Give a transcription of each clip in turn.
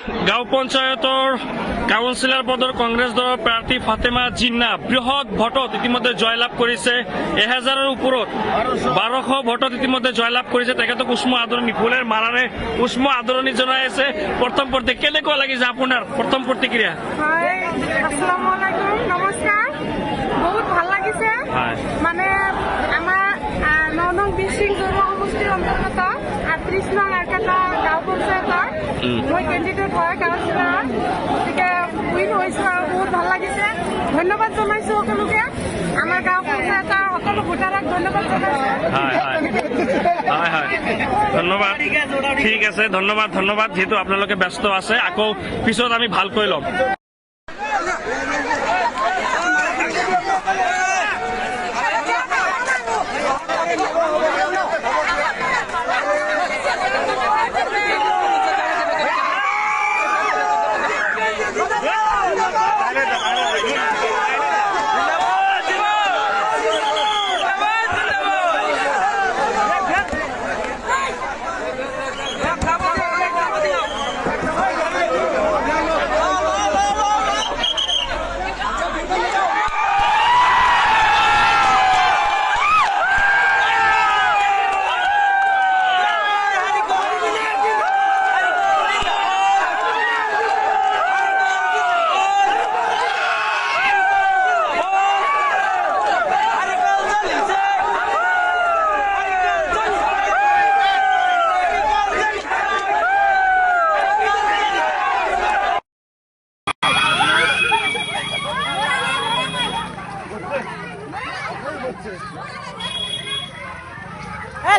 গাঁও পঞ্চায়তৰ কাউন্সিলৰ পদৰ কংগ্ৰেছ দলৰ প্ৰাৰ্থী ফাতেমা জিন্না বৃহৎ ভোটত ইতিমধ্যে জয়লাভ কৰিছে। এহেজাৰৰ ওপৰত বাৰশ ভোটত ইতিমধ্যে জয়লাভ কৰিছে। তেখেতক উষ্ম আদৰণি ফুলেৰ মালাৰে উষ্ম আদৰণি জনাই আছে। প্ৰথম প্ৰতি কেনেকুৱা লাগিছে আপোনাৰ প্ৰথম প্ৰতিক্ৰিয়া? আসসালামু আলাইকুম নমস্কাৰ। বহুত ভালো লাগিছে। মানে আমাৰ ন নং বিচিং জৈৱ সমষ্টিৰ অন্তৰ্গত নং কেণ্ডিডেট হয় কাউন্সিলৰ গতিকে উইন হৈছোঁ আৰু বহুত ভাল লাগিছে। ধন্যবাদ জনাইছোঁ সকলোকে। আমাৰ গাঁও পঞ্চায়তৰ সকলো ভোটাৰক ধন্যবাদ জনাইছোঁ। হয় হয়। ধন্যবাদ। ঠিক আছে ধন্যবাদ ধন্যবাদ। যিহেতু আপোনালোকে ব্যস্ত আছে আকৌ পিছত আমি ভালকৈ ল'ম।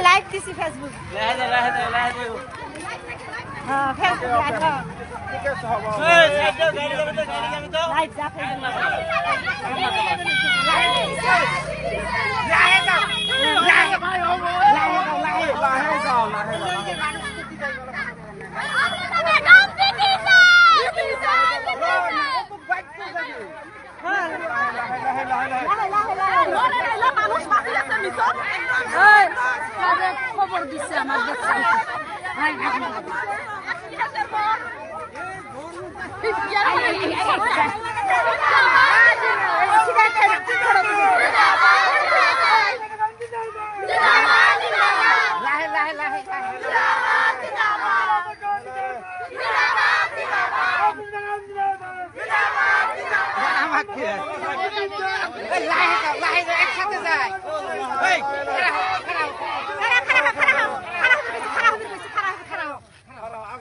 লাইভ দিছি ফেচবুক ফেচবুক লাইভ যা খবর দিচ্ছে আমার দেখছে লাহে লাহে।